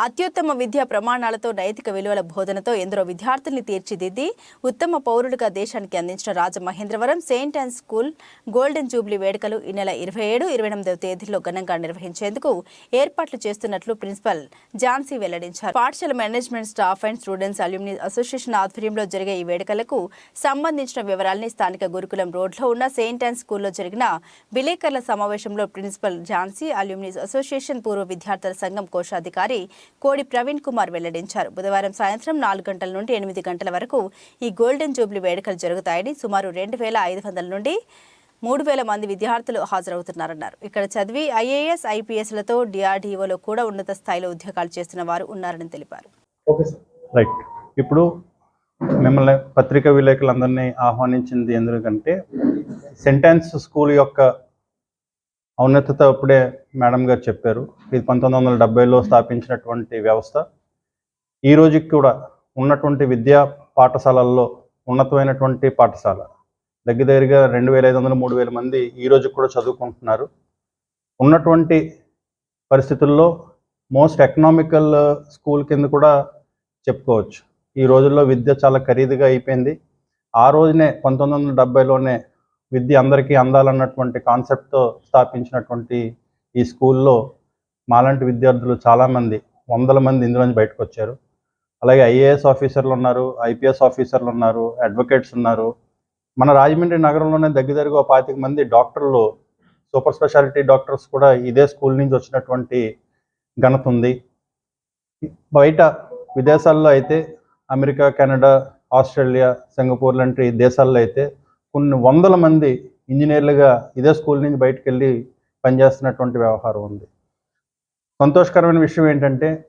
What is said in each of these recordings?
అత్యుత్తమ విద్యా ప్రమాణాలతో నైతిక విలువల బోధనతో ఎందరో విద్యార్థుల్ని తీర్చిదిద్ది ఉత్తమ పౌరుడిగా దేశానికి అందించిన Rajamahendravaram Saint and school golden jubilee వేడుకలు ఈ నెల ఇరవై ఏడు ఇరవై ఎనిమిదవ తేదీలో ఘనంగా నిర్వహించేందుకు ఏర్పాట్లు చేస్తున్నట్లు ప్రిన్సిపల్ ఝాన్సీ వెల్లడించారు. పాఠశాల management staff and students alumni association ఆధ్వర్యంలో జరిగే ఈ వేడుకలకు సంబంధించిన వివరాల్ని స్థానిక గురుకులం రోడ్లో ఉన్న సెయింట్ అండ్ స్కూల్లో జరిగిన విలేకరుల సమావేశంలో ప్రిన్సిపల్ ఝాన్సీ అల్యూమిని అసోసియేషన్ పూర్వ విద్యార్థుల సంఘం కోశాధికారి కోడి ప్రవీణ్ కుమార్ వెల్లడించారు. బుధవారం సాయంత్రం నాలుగు గంటల నుండి ఎనిమిది గంటల వరకు ఈ గోల్డెన్ జూబ్లీ వేడుకలు జరుగుతాయని సుమారు రెండు వేల ఐదు వందల నుండి మూడు వేల మంది విద్యార్థులు హాజరవుతున్నారన్నారు. ఇక్కడ చదివి ఐఏఎస్ ఐపీఎస్లతో డిఆర్డీఓలో కూడా ఉన్నత స్థాయిలో ఉద్యోగాలు చేస్తున్న వారు ఉన్నారని తెలిపారు. Okay sir. రైట్. ఇప్పుడు మిమ్మల్ని పత్రికా విలేకరులందరినీ ఆహ్వానించింది ఎందుకంటే సెంటెన్స్ స్కూల్ యొక్క ఔన్నతత ఇప్పుడే మేడం గారు చెప్పారు. ఇది పంతొమ్మిది వందల డెబ్బైలో స్థాపించినటువంటి వ్యవస్థ. ఈ రోజుకి కూడా ఉన్నటువంటి విద్యా పాఠశాలల్లో ఉన్నతమైనటువంటి పాఠశాల. దగ్గర దగ్గరగా రెండు వేల ఐదు వందల మూడు వేల మంది ఈ రోజు కూడా చదువుకుంటున్నారు. ఉన్నటువంటి పరిస్థితుల్లో మోస్ట్ ఎకనామికల్ స్కూల్ కింద కూడా చెప్పుకోవచ్చు. ఈ రోజుల్లో విద్య చాలా ఖరీదుగా అయిపోయింది. ఆ రోజునే పంతొమ్మిది వందల డెబ్బైలోనే విద్య అందరికీ అందాలన్నటువంటి కాన్సెప్ట్తో స్థాపించినటువంటి ఈ స్కూల్లో మాలాంటి విద్యార్థులు చాలామంది వందల మంది ఇందులో నుంచి బయటకు వచ్చారు అలాగే ఐఏఎస్ ఆఫీసర్లు ఉన్నారు ఐపీఎస్ ఆఫీసర్లు ఉన్నారు అడ్వకేట్స్ ఉన్నారు. మన రాజమండ్రి నగరంలోనే దగ్గర ఒక పాతిక మంది డాక్టర్లు సూపర్ స్పెషాలిటీ డాక్టర్స్ కూడా ఇదే స్కూల్ నుంచి వచ్చినటువంటి ఘనత ఉంది. బయట విదేశాల్లో అయితే అమెరికా కెనడా ఆస్ట్రేలియా సింగపూర్ లాంటి దేశాల్లో అయితే కొన్ని వందల మంది ఇంజనీర్లుగా ఇదే స్కూల్ నుంచి బయటకు వెళ్ళి పనిచేస్తున్నటువంటి వ్యవహారం ఉంది. సంతోషకరమైన విషయం ఏంటంటే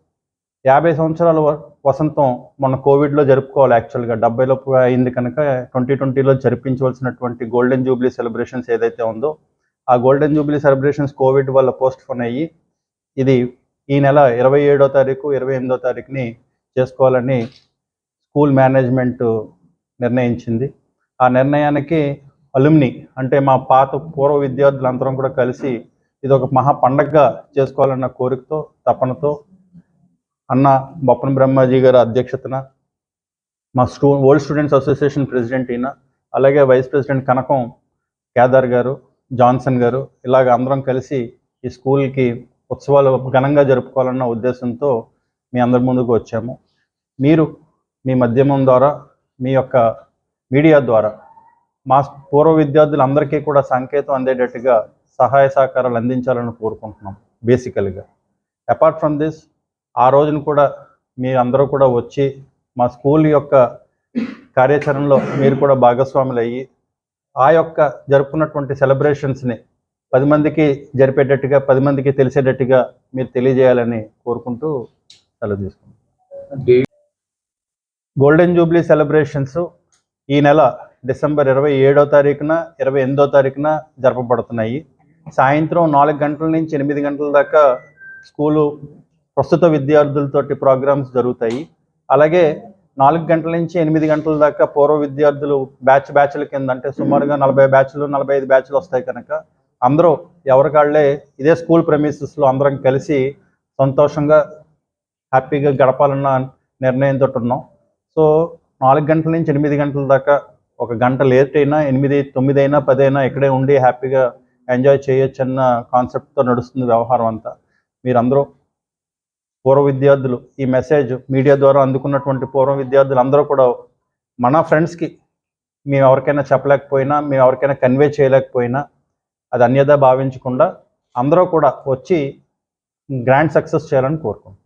యాభై సంవత్సరాల వ- వసంతం మన కోవిడ్లో జరుపుకోవాలి యాక్చువల్గా. డెబ్బైలో అయింది కనుక ట్వంటీ ట్వంటీలో జరిపించవలసినటువంటి గోల్డెన్ జూబ్లీ సెలబ్రేషన్స్ ఏదైతే ఉందో ఆ గోల్డెన్ జూబ్లీ సెలబ్రేషన్స్ కోవిడ్ వల్ల పోస్ట్ పోన్ అయ్యి ఇది ఈ నెల ఇరవై ఏడో తారీఖు ఇరవై ఎనిమిదో తారీఖుని చేసుకోవాలని స్కూల్ మేనేజ్మెంట్ నిర్ణయించింది. ఆ నిర్ణయానికి అలుమ్ని అంటే మా పాత పూర్వ విద్యార్థులందరం కూడా కలిసి ఇది ఒక మహా పండగగా చేసుకోవాలన్న కోరికతో తపనతో అన్న బొప్పన బ్రహ్మాజీ గారి అధ్యక్షతన మా స్టూ ఓల్డ్ స్టూడెంట్స్ అసోసియేషన్ ప్రెసిడెంట్ ఈయన అలాగే వైస్ ప్రెసిడెంట్ కనకం కేదార్ గారు జాన్సన్ గారు ఇలాగ అందరం కలిసి ఈ స్కూల్కి ఉత్సవాలు ఘనంగా జరుపుకోవాలన్న ఉద్దేశంతో మీ అందరి ముందుకు వచ్చాము. మీరు మీ మాధ్యమం ద్వారా మీ యొక్క మీడియా ద్వారా మా పూర్వ విద్యార్థులందరికీ కూడా సంకేతం అందేటట్టుగా సహాయ సహకారాలు అందించాలని కోరుకుంటున్నాం బేసికల్గా. అపార్ట్ ఫ్రమ్ దిస్ ఆ రోజున కూడా మీ అందరూ కూడా వచ్చి మా స్కూల్ యొక్క కార్యాచరణలో మీరు కూడా భాగస్వాములు అయ్యి ఆ యొక్క జరుపుకున్నటువంటి సెలబ్రేషన్స్ని పది మందికి జరిపేటట్టుగా పది మందికి తెలిసేటట్టుగా మీరు తెలియజేయాలని కోరుకుంటూ సెలవు తీసుకుంటాం గోల్డెన్ జూబ్లీ సెలబ్రేషన్స్ ఈ నెల డిసెంబర్ ఇరవై ఏడో తారీఖున ఇరవై ఎనిమిదో తారీఖున జరపబడుతున్నాయి. సాయంత్రం నాలుగు గంటల నుంచి ఎనిమిది గంటల దాకా స్కూలు ప్రస్తుత విద్యార్థులతోటి ప్రోగ్రామ్స్ జరుగుతాయి. అలాగే నాలుగు గంటల నుంచి ఎనిమిది గంటల దాకా పూర్వ విద్యార్థులు బ్యాచ్ బ్యాచ్ల కింద అంటే సుమారుగా నలభై బ్యాచ్లు నలభై ఐదు బ్యాచ్లు వస్తాయి కనుక అందరూ ఎవరికాళ్ళే ఇదే స్కూల్ ప్రెమిసెస్లో అందరం కలిసి సంతోషంగా హ్యాపీగా గడపాలన్న నిర్ణయంతో ఉన్నాం. సో నాలుగు గంటల నుంచి ఎనిమిది గంటల దాకా ఒక గంట లేట్ అయినా ఎనిమిది తొమ్మిది అయినా పది అయినా ఇక్కడే ఉండి హ్యాపీగా ఎంజాయ్ చేయొచ్చు అన్న కాన్సెప్ట్తో నడుస్తుంది వ్యవహారం అంతా. మీరందరూ పూర్వ విద్యార్థులు ఈ మెసేజ్ మీడియా ద్వారా అందుకున్నటువంటి పూర్వ విద్యార్థులు అందరూ కూడా మన ఫ్రెండ్స్కి మేము ఎవరికైనా చెప్పలేకపోయినా మేము ఎవరికైనా కన్వే చేయలేకపోయినా అది అన్యదా భావించకుండా అందరూ కూడా వచ్చి గ్రాండ్ సక్సెస్ చేయాలని కోరుకుంటున్నాం.